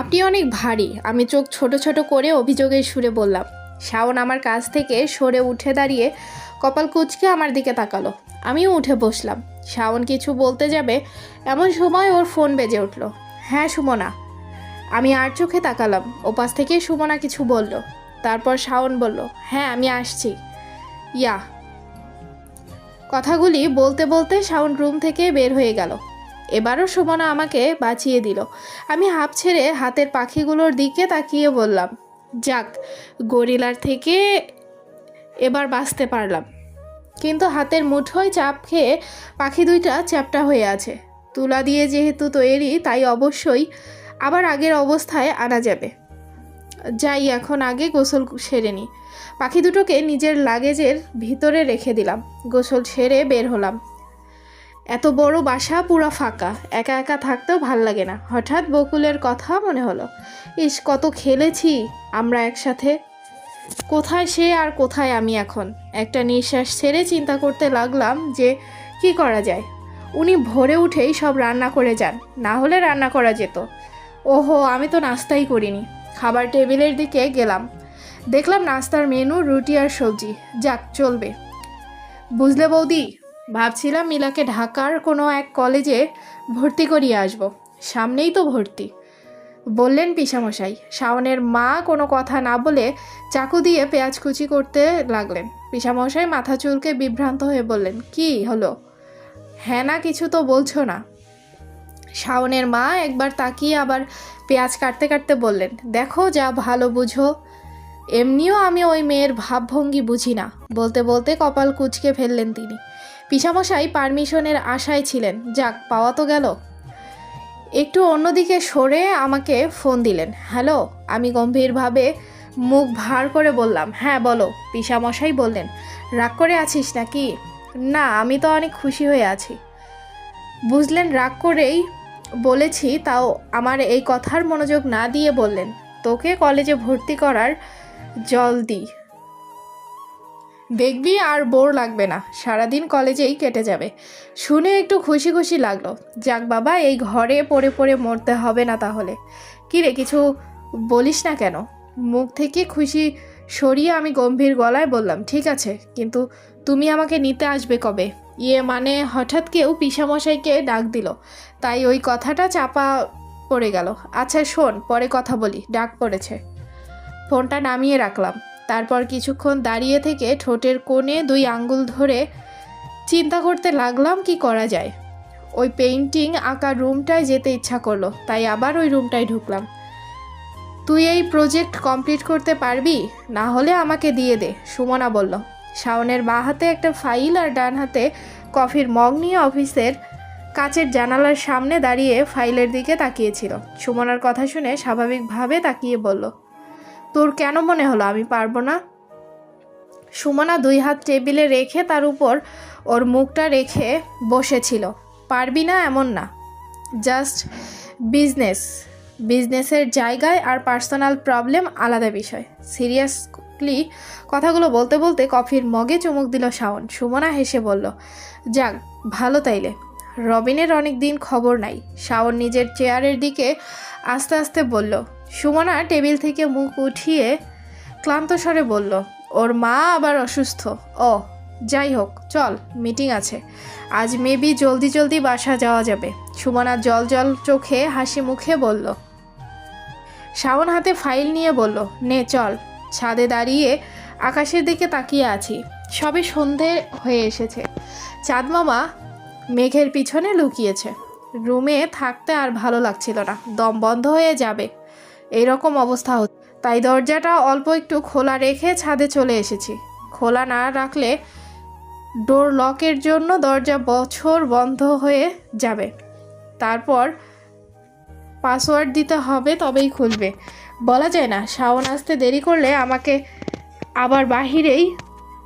আপনি অনেক ভারী। আমি চোখ ছোট ছোট করে অভিযোগের সুরে বললাম, শাওন আমার কাছ থেকে সরে উঠে দাঁড়িয়ে কপাল কুচকে আমার দিকে তাকালো। আমিও উঠে বসলাম। শাওন কিছু বলতে যাবে এমন সময় ওর ফোন বেজে উঠল। হ্যাঁ সুমনা। আমি আর চোখে তাকালাম। ওপাশ থেকে সুমনা কিছু বলল। তারপর শাওন বলল হ্যাঁ আমি আসছি। ইয়া। কথাগুলি বলতে বলতে শাওন রুম থেকে বের হয়ে গেল। এবারও সুমনা আমাকে বাঁচিয়ে দিল। আমি হাঁপ ছেড়ে হাতের পাখিগুলোর দিকে তাকিয়ে বললাম, যাক, গরিলার থেকে এবার বাঁচতে পারলাম। কিন্তু হাতের মুঠোয় চাপ খেয়ে পাখি দুইটা চ্যাপটা হয়ে আছে। তুলা দিয়ে যেহেতু তৈরি, তাই অবশ্যই আবার আগের অবস্থায় আনা যাবে। যাই, এখন আগে গোসল সেরে নিই পাখি দুটোকে নিজের লাগেজের ভিতরে রেখে দিলাম। গোসল সেরে বের হলাম। এত বড় বাসা পুরো ফাঁকা, একা একা থাকতেও ভালো লাগে না। হঠাৎ বকুলের কথা মনে হলো, ইস, কত খেলেছি আমরা একসাথে। কোথায় সে আর কোথায় আমি এখন? একটা নিঃশ্বাস ছেড়ে চিন্তা করতে লাগলাম যে, কি করা যায়? উনি ভোরে উঠেই সব রান্না করে যান, না হলে রান্না করা যেত। ওহো, আমি তো নাস্তাই করিনি। খাবার টেবিলের দিকে গেলাম। দেখলাম নাস্তার মেনু রুটি আর সবজি। যাক, চলবে। বুঝলে বৌদি ভাবছিলাম মিলাকে ঢাকার কোনো এক কলেজে ভর্তি করিয়ে আসব। সামনেই তো ভর্তি। বললেন পিসামশাই, শাওনের মা কোনো কথা না বলে চাকু দিয়ে পেঁয়াজ কুচি করতে লাগলেন। পিসামশাই মাথা চুলকে বিভ্রান্ত হয়ে বললেন, কি হলো? হ্যাঁ না, কিছু তো বলছো না। শাওনের মা একবার তাকিয়ে আবার পেঁয়াজ কাটতে কাটতে বললেন, দেখো, যা ভালো বুঝো। এমনিও আমি ওই মেয়ের ভাবভঙ্গি বুঝি না। বলতে বলতে কপাল কুচকে ফেললেন তিনি। পিসামশাই পারমিশনের আশায় ছিলেন। যাক, পাওয়া তো গেল। একটু অন্যদিকে সরে আমাকে ফোন দিলেন। হ্যালো? আমি গম্ভীরভাবে মুখ ভার করে বললাম। হ্যাঁ বলো। পিসামশাই বললেন। রাগ করে আছিস নাকি? না, আমি তো অনেক খুশি হয়ে আছি। বুঝলেন, রাগ করেই বলেছি, তাও আমার এই কথার মনোযোগ না দিয়ে বললেন। তোকে কলেজে ভর্তি করার জল দিই দেখবি আর বোর লাগবে না, সারাদিন কলেজেই কেটে যাবে। শুনে একটু খুশি খুশি লাগল, যাক বাবা, এই ঘরে পড়ে পড়ে মরতে হবে না তাহলে। কি রে, কিছু বলিস না কেন? মুখ থেকে খুশি সরিয়ে আমি গম্ভীর গলায় বললাম, ঠিক আছে, কিন্তু তুমি আমাকে নিতে আসবে কবে? ইয়ে মানে হঠাৎ কেউ পিসামশাইকে ডাক দিল। তাই ওই কথাটা চাপা পড়ে গেল। আচ্ছা শোন, পরে কথা বলি, ডাক পড়েছে। ফোনটা নামিয়ে রাখলাম। তারপর কিছুক্ষণ দাঁড়িয়ে থেকে ঠোঁটের কোণে দুই আঙ্গুল ধরে চিন্তা করতে লাগলাম, কি করা যায়? ওই পেইন্টিং আঁকা রুমটায় যেতে ইচ্ছা করল, তাই আবার ওই রুমটায় ঢুকলাম। তুই এই প্রজেক্ট কমপ্লিট করতে পারবি? না হলে আমাকে দিয়ে দে, সুমনা বলল। শাওনের বাঁ হাতে একটা ফাইল আর ডান হাতে কফির মগ নিয়ে অফিসের কাচের জানালার সামনে দাঁড়িয়ে ফাইলের দিকে তাকিয়েছিল। সুমনার কথা শুনে স্বাভাবিকভাবে তাকিয়ে বলল তোর কেন মনে হলো আমি পারব না? সুমনা দুই হাত টেবিলে রেখে তার উপর ওর মুখটা রেখে বসেছিল। পারবি না এমন না। Just business. বিজনেসের জায়গায় আর পার্সোনাল প্রবলেম আলাদা বিষয়। সিরিয়াসলি কথাগুলো বলতে বলতে কফির মগে চুমুক দিল শাওন। সুমনা হেসে বলল, যাক, ভালো তাইলে। রবিনের অনেক দিন খবর নাই। শাওন নিজের চেয়ারের দিকে আস্তে আস্তে বলল, সুমনা টেবিল থেকে মুখ উঠিয়ে ক্লান্ত স্বরে বলল, ওর মা আবার অসুস্থ। ও, যাই হোক, চল, মিটিং আছে। আজ মেবি জলদি জলদি বাসা যাওয়া যাবে। সুমনা জল জল চোখে হাসি মুখে বলল। শাওন হাতে ফাইল নিয়ে বলল, নে, চল। ছাদে দাঁড়িয়ে আকাশের দিকে তাকিয়ে আছি। সবে সন্ধে হয়ে এসেছে। চাঁদ মামা মেঘের পিছনে লুকিয়েছে। রুমে থাকতে আর ভালো লাগছিল না। দম বন্ধ হয়ে যাবে। এইরকম অবস্থা হচ্ছে। তাই দরজাটা অল্প একটু খোলা রেখে ছাদে চলে এসেছি। খোলা না রাখলে ডোর লকের জন্য দরজা বছর বন্ধ হয়ে যাবে। তারপর পাসওয়ার্ড দিতে হবে, তবেই খুলবে। বলা যায় না, শাওন আসতে দেরি করলে আমাকে আবার বাহিরেই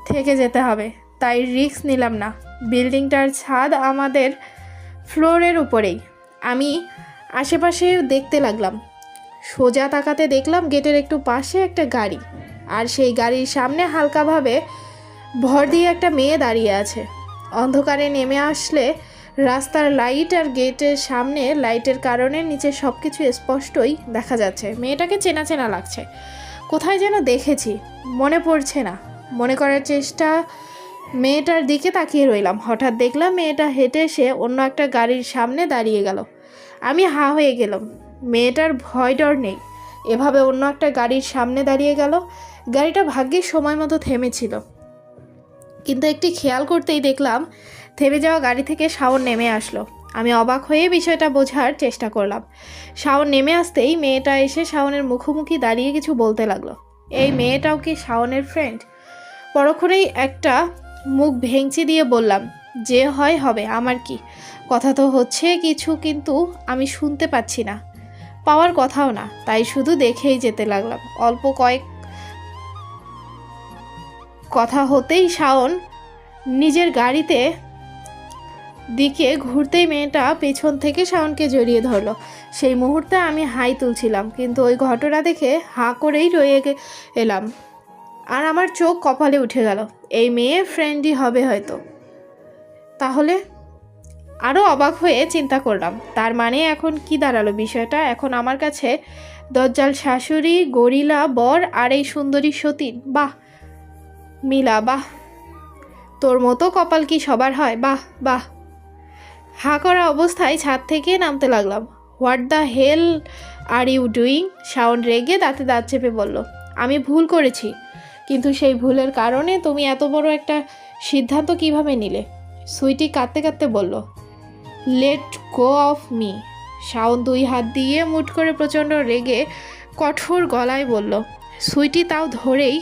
থেকে যেতে হবে। তাই রিস্ক নিলাম না। বিল্ডিংটার ছাদ আমাদের ফ্লোরের উপরেই। আমি আশেপাশে দেখতে লাগলাম। সোজা তাকাতে দেখলাম গেটের একটু পাশে একটা গাড়ি। আর সেই গাড়ির সামনে হালকাভাবে ভর দিয়ে একটা মেয়ে দাঁড়িয়ে আছে। অন্ধকারে নেমে আসলে রাস্তার লাইট আর গেটের সামনে লাইটের কারণে নিচে সব কিছু স্পষ্টই দেখা যাচ্ছে। মেয়েটাকে চেনা চেনা লাগছে। কোথায় যেন দেখেছি। মনে পড়ছে না। মনে করার চেষ্টা মেয়েটার দিকে তাকিয়ে রইলাম। হঠাৎ দেখলাম মেয়েটা হেঁটে এসে অন্য একটা গাড়ির সামনে দাঁড়িয়ে গেল। আমি হা হয়ে গেলাম। মেয়েটার ভয় ডর নেই। এভাবে অন্য একটা গাড়ির সামনে দাঁড়িয়ে গেল। গাড়িটা ভাগ্যের সময় মতো থেমেছিল। কিন্তু একটি খেয়াল করতেই দেখলাম থেমে যাওয়া গাড়ি থেকে শাওন নেমে আসলো। আমি অবাক হয়ে বিষয়টা বোঝার চেষ্টা করলাম। শাওন নেমে আসতেই মেয়েটা এসে শাওনের মুখোমুখি দাঁড়িয়ে কিছু বলতে লাগল। এই মেয়েটাও কি শাওনের ফ্রেন্ড পরক্ষণেই একটা মুখ ভেঙচি দিয়ে বললাম, যে হয় হবে, আমার কি? কথা তো হচ্ছে কিছু, কিন্তু আমি শুনতে পাচ্ছি না। পাওয়ার কথাও না, তাই শুধু দেখেই যেতে লাগলাম। অল্প কয়েক কথা হতেই শাওন নিজের গাড়িতে দিকে ঘুরতেই মেয়েটা পেছন থেকে শাওনকে জড়িয়ে ধরলো। সেই মুহূর্তে আমি হাই তুলছিলাম, কিন্তু ওই ঘটনা দেখে হাঁ করেই রয়ে এলাম। আর আমার চোখ কপালে উঠে গেল। এই মেয়ে ফ্রেন্ডই হবে হয়তো। তাহলে আরও অবাক হয়ে চিন্তা করলাম। তার মানে এখন কি দাঁড়াল বিষয়টা? এখন আমার কাছে দজ্জাল শাশুড়ি, গরিলা, বর আর এই সুন্দরী সতীন। বাহ, মিলা, বাহ। তোর মতো কপাল কি সবার হয়? বাহ বাহ। হা করা অবস্থায় ছাদ থেকে নামতে লাগলাম। What the hell are you doing? Sound রেগে দাঁতে দাঁত চেপে বলল, আমি ভুল করেছি। কিন্তু সেই ভুলের কারণে তুমি এত বড় একটা সিদ্ধান্ত কীভাবে নিলে? সুইটি কাঁদতে কাঁদতে বলল let go of me Shaon দুই হাত দিয়ে মুট করে প্রচণ্ড রেগে কঠোর গলায় বলল। সুইটি তাও ধরেই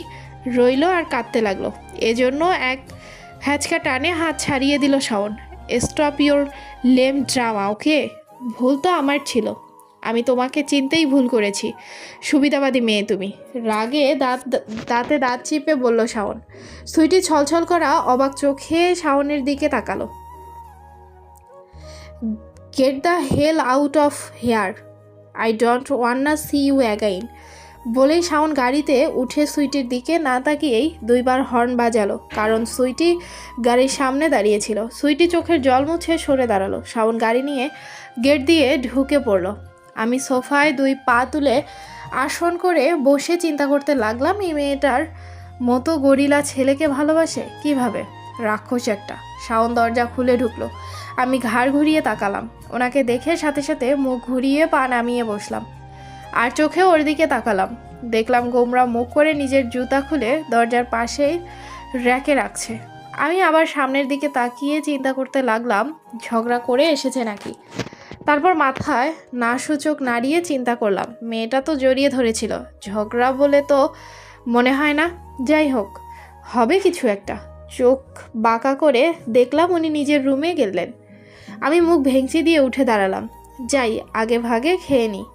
রইল আর কাঁদতে লাগল। এজন্য এক হ্যাচকা টানে হাত ছাড়িয়ে দিল Shaon stop your lame drama okay ভুল তো আমার ছিল। আমি তোমাকে চিনতেই ভুল করেছি। সুবিধাবাদী মেয়ে তুমি। রাগে দাঁত, দাঁতে দাঁত চিপে বলল শাওন। সুইটি ছলছল করা অবাক চোখে শাওনের দিকে তাকালো। Get the hell out of here I don't wanna see you again বলেই শাওন গাড়িতে উঠে সুইটির দিকে না তাকিয়েই দুইবার হর্ন বাজালো, কারণ সুইটি গাড়ির সামনে দাঁড়িয়েছিল। সুইটি চোখের জল মুছে সরে দাঁড়াল। শাওন গাড়ি নিয়ে গেট দিয়ে ঢুকে পড়ল। আমি সোফায় দুই পা তুলে আসন করে বসে চিন্তা করতে লাগলাম, এই মেয়েটার মতো গরিলা ছেলেকে ভালোবাসে? কীভাবে? রাক্ষস একটা, শাওন দরজা খুলে ঢুকলো। আমি ঘাড় ঘুরিয়ে তাকালাম। ওনাকে দেখে সাথে সাথে মুখ ঘুরিয়ে পা নামিয়ে বসলাম। আর চোখে ওর দিকে তাকালাম। দেখলাম গোমরা মুখ করে নিজের জুতা খুলে দরজার পাশেই র্যাকে রাখছে। আমি আবার সামনের দিকে তাকিয়ে চিন্তা করতে লাগলাম, ঝগড়া করে এসেছে নাকি? তারপর মাথায় না সূচক নাড়িয়ে চিন্তা করলাম। মেয়েটা তো জড়িয়ে ধরেছিল। ঝগড়া বলে তো মনে হয় না। যাই হোক, হবে কিছু একটা। চোখ বাঁকা করে দেখলাম উনি নিজের রুমে গেলেন। আমি মুখ ভেঙচি দিয়ে উঠে দাঁড়ালাম। যাই, আগে ভাগে খেয়ে নিই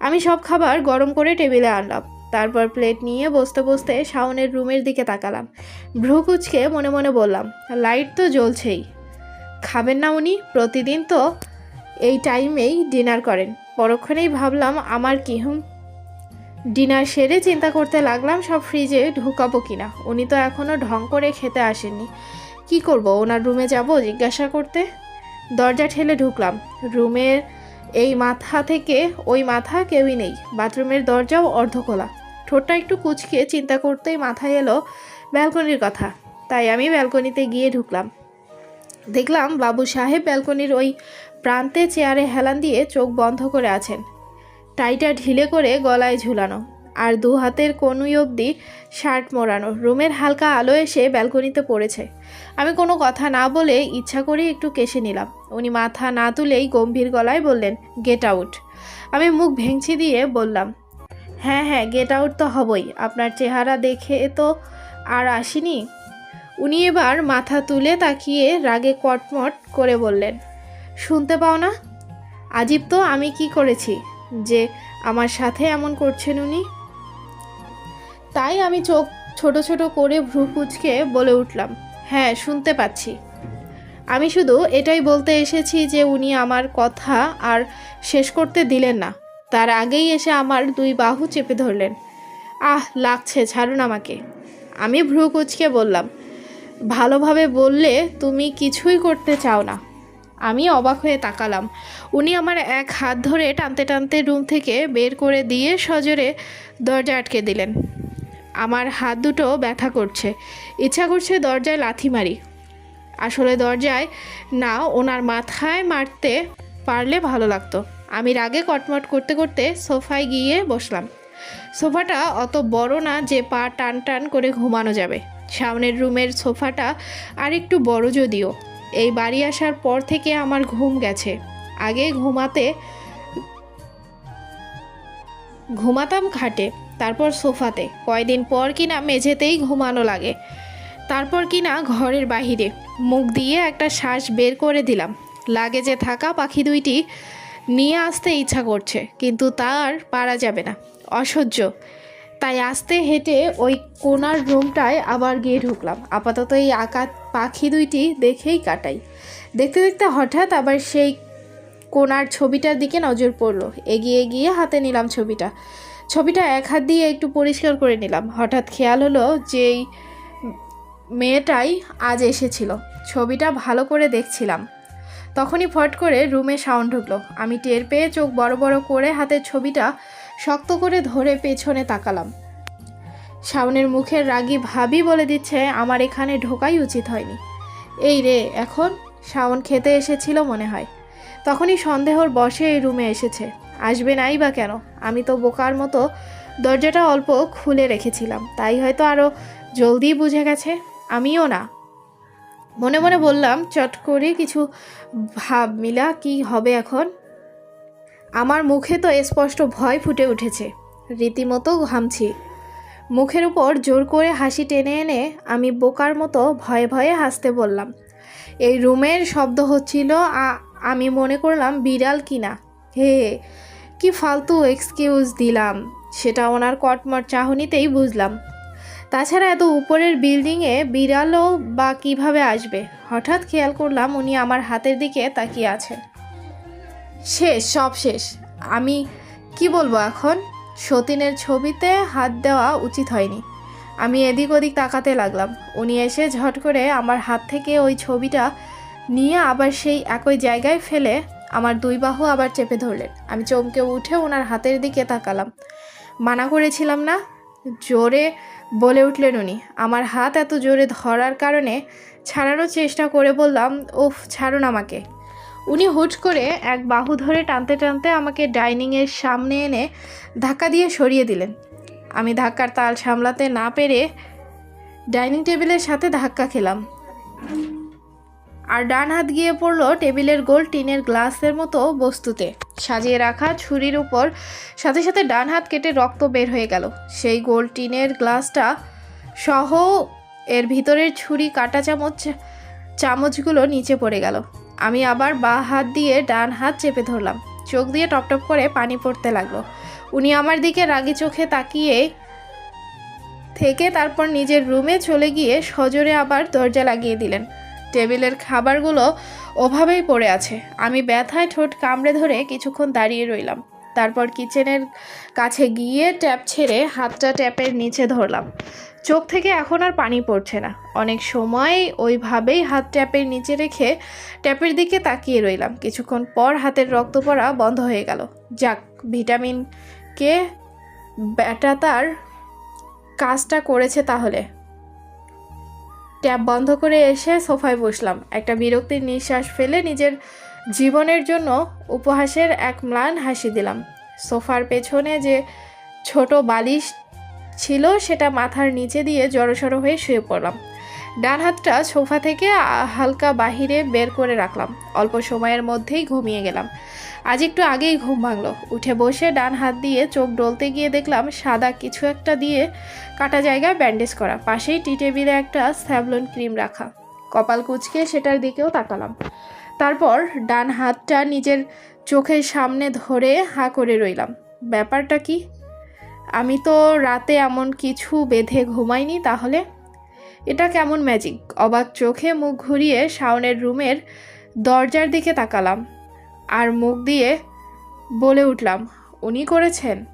আমি সব খাবার গরম করে টেবিলে আনলাম। তারপর প্লেট নিয়ে বসতে বসতে শাওনের রুমের দিকে তাকালাম। ভ্রু কুচকে মনে মনে বললাম, লাইট তো জ্বলছেই। খাবেন না উনি? প্রতিদিন তো এই টাইমেই ডিনার করেন। পরক্ষণেই ভাবলাম, আমার কি হুম? ডিনার সেরে চিন্তা করতে লাগলাম, সব ফ্রিজে ঢুকাবো কিনা। উনি তো এখনও ঢং করে খেতে আসেননি। কি করব, ওনার রুমে যাব? জিজ্ঞাসা করতে। দরজা ঠেলে ঢুকলাম। রুমের এই মাথা থেকে ওই মাথা কেউই নেই। বাথরুমের দরজাও অর্ধখোলা। ঠোঁটটা একটু কুচকে চিন্তা করতেই মাথায় এলো ব্যালকনির কথা। তাই আমি ব্যালকনিতে গিয়ে ঢুকলাম। দেখলাম বাবু সাহেব ব্যালকনির ওই প্রান্তে চেয়ারে হেলান দিয়ে চোখ বন্ধ করে আছেন। টাইটা ঢিলে করে গলায় ঝুলানো, আর দু হাতের কনুই অবধি শার্ট মোড়ানো। রুমের হালকা আলো এসে ব্যালকনিতে পড়েছে। আমি কোনো কথা না বলে ইচ্ছা করে একটু কেশে নিলাম। উনি মাথা না তুলেই গম্ভীর গলায় বললেন গেট আউট আমি মুখ ভেঙচি দিয়ে বললাম হ্যাঁ হ্যাঁ গেট আউট তো হবই। আপনার চেহারা দেখে তো আর আসিনি? উনি এবার মাথা তুলে তাকিয়ে রাগে কটমট করে বললেন শুনতে পাও না? আজীব তো আমি কি করেছি যে আমার সাথে এমন করছেন উনি? তাই আমি চোখ ছোট ছোট করে ভ্রু কুচকে বলে উঠলাম হ্যাঁ শুনতে পাচ্ছি। আমি শুধু এটাই বলতে এসেছি যে উনি আমার কথা আর শেষ করতে দিলেন না। তার আগেই এসে আমার দুই বাহু চেপে ধরলেন। আহ, লাগছে, ছাড়ুন আমাকে। আমি ভ্রু কুচকে বললাম, ভালোভাবে বললে তুমি কিছুই করতে চাও না। আমি অবাক হয়ে তাকালাম। উনি আমার এক হাত ধরে টানতে টানতে রুম থেকে বের করে দিয়ে সজোরে দরজা আটকে দিলেন। আমার হাত দুটো ব্যথা করছে। ইচ্ছা করছে দরজায় লাথি মারি। আসলে দরজায় না, ওনার মাথায় মারতে পারলে ভালো লাগতো। আমি রাগে কটমট করতে করতে সোফায় গিয়ে বসলাম। সোফাটা অত বড় না যে পা টান টান করে ঘুমানো যাবে। সামনের রুমের সোফাটা আর একটু বড় যদিও। এই বাড়ি আসার পর থেকে আমার ঘুম গেছে। আগে ঘুমাতে ঘুমাতাম খাটে, তারপর সোফাতে। কয়দিন পর কিনা মেঝেতেই ঘুমানো লাগে। তারপর কিনা ঘরের বাহিরে। মুখ দিয়ে একটা শ্বাস বের করে দিলাম। লাগে যে থাকা পাখি দুইটি নিয়ে আসতে ইচ্ছা করছে, কিন্তু তার পারা যাবে না। অসহ্য। তাই আস্তে হেঁটে ওই কোনার রুমটায় আবার গিয়ে ঢুকলাম। আপাতত এই আঁকা পাখি দুইটি দেখেই কাটাই। দেখতে দেখতে হঠাৎ আবার সেই কোনার ছবিটার দিকে নজর পড়ল। এগিয়ে গিয়ে হাতে নিলাম ছবিটা। ছবিটা এক হাত দিয়ে একটু পরিষ্কার করে নিলাম। হঠাৎ খেয়াল হলো যে এই মেয়েটাই আজ এসেছিল। ছবিটা ভালো করে দেখছিলাম। তখনই ফট করে রুমে সাউন্ড ঢুকলো। আমি টের পেয়ে চোখ বড় বড় করে হাতের ছবিটা শক্ত করে ধরে পেছনে তাকালাম। শাওনের মুখের রাগী ভাবি বলে দিচ্ছে, আমার এখানে ঢোকাই উচিত হয়নি। এই রে, এখন? শাওন খেতে এসেছিল মনে হয়। তখনই সন্দেহর বসে এই রুমে এসেছে। আসবে নাই বা কেন? আমি তো বোকার মতো দরজাটা অল্প খুলে রেখেছিলাম, তাই হয়তো আরও জলদি বুঝে গেছে। আমিও না। মনে মনে বললাম, চট করে কিছু ভাব মিলা, কি হবে এখন? আমার মুখে তো স্পষ্ট ভয় ফুটে উঠেছে। রীতিমতো ঘামছি। মুখের উপর জোর করে হাসি টেনে এনে আমি বোকার মতো ভয়ে ভয়ে হাসতে বললাম, এই রুমের শব্দ হচ্ছিল আমি মনে করলাম বিড়াল কিনা। হে কি ফালতু এক্সকিউজ দিলাম। সেটা ওনার কটমট চাহনিতেই বুঝলাম। তাছাড়া এত উপরের বিল্ডিংয়ে বিড়ালও বা কীভাবে আসবে? হঠাৎ খেয়াল করলাম উনি আমার হাতের দিকে তাকিয়ে আছেন। শেষ, সব শেষ। আমি, কি বলব এখন? সতীনের ছবিতে হাত দেওয়া উচিত হয়নি। আমি এদিক ওদিক তাকাতে লাগলাম। উনি এসে ঝট করে আমার হাত থেকে ওই ছবিটা নিয়ে আবার সেই একই জায়গায় ফেলে আমার দুই বাহু আবার চেপে ধরলেন। আমি চমকে উঠে ওনার হাতের দিকে তাকালাম। মানা করেছিলাম না? জোরে বলে উঠলেন উনি। আমার হাত এত জোরে ধরার কারণে ছাড়ানোর চেষ্টা করে বললাম, উফ, ছাড়ুন আমাকে। উনি হুট করে এক বাহু ধরে টানতে টানতে আমাকে ডাইনিংয়ের সামনে এনে ধাক্কা দিয়ে সরিয়ে দিলেন। আমি ধাক্কার তাল সামলাতে না পেরে ডাইনিং টেবিলের সাথে ধাক্কা খেলাম। আর ডান হাত গিয়ে পড়ল টেবিলের গোল টিনের গ্লাসের মতো বস্তুতে। সাজিয়ে রাখা ছুরির উপর সাথে সাথে ডান হাত কেটে রক্ত বের হয়ে গেল। সেই গোল টিনের গ্লাসটা সহ এর ভিতরের ছুরি কাটা চামচ, চামচগুলো নিচে পড়ে গেল। আমি আবার বা হাত দিয়ে ডান হাত চেপে ধরলাম। চোখ দিয়ে টপটপ করে পানি পড়তে লাগল। উনি আমার দিকে রাগি চোখে তাকিয়ে থেকে তারপর নিজের রুমে চলে গিয়ে সজোরে আবার দরজা লাগিয়ে দিলেন। টেবিলের খাবারগুলো ওভাবেই পড়ে আছে। আমি ব্যথায় ঠোঁট কামড়ে ধরে কিছুক্ষণ দাঁড়িয়ে রইলাম। তারপর কিচেনের কাছে গিয়ে ট্যাপ ছেড়ে হাতটা ট্যাপের নিচে ধরলাম। চোখ থেকে এখন আর পানি পড়ছে না। অনেক সময় ওইভাবেই হাত ট্যাপের নিচে রেখে ট্যাপের দিকে তাকিয়ে রইলাম। কিছুক্ষণ পর হাতের রক্ত পড়া বন্ধ হয়ে গেল। যাক, ভিটামিন কে ব্যাটা তার কাজটা করেছে তাহলে। ট্যাপ বন্ধ করে এসে সোফায় বসলাম। একটা বিরক্তির নিঃশ্বাস ফেলে নিজের জীবনের জন্য উপহাসের এক ম্লান হাসি দিলাম। সোফার পেছনে যে ছোট বালিশ ছিল, সেটা মাথার নিচে দিয়ে জড়সড় হয়ে শুয়ে পড়লাম। ডান হাতটা সোফা থেকে হালকা বাহিরে বের করে রাখলাম। অল্প সময়ের মধ্যেই ঘুমিয়ে গেলাম। আজ একটু আগেই ঘুম ভাঙলো। উঠে বসে ডান হাত দিয়ে চোখ ডলতে গিয়ে দেখলাম, সাদা কিছু একটা দিয়ে কাটা জায়গায় ব্যান্ডেজ করা। পাশেই টি টেবিলে একটা স্যাভলন ক্রিম রাখা। কপাল কুচকে সেটার দিকেও তাকালাম। তারপর ডান হাতটা নিজের চোখের সামনে ধরে হা করে রইলাম। ব্যাপারটা কি? আমি তো রাতে এমন কিছু বেঁধে ঘুমাইনি তাহলে? এটা কেমন ম্যাজিক অবাক চোখে মুখ ঘুরিয়ে শাওনের রুমের দরজার দিকে তাকালাম আর মুখ দিয়ে বলে উঠলাম, উনি করেছেন?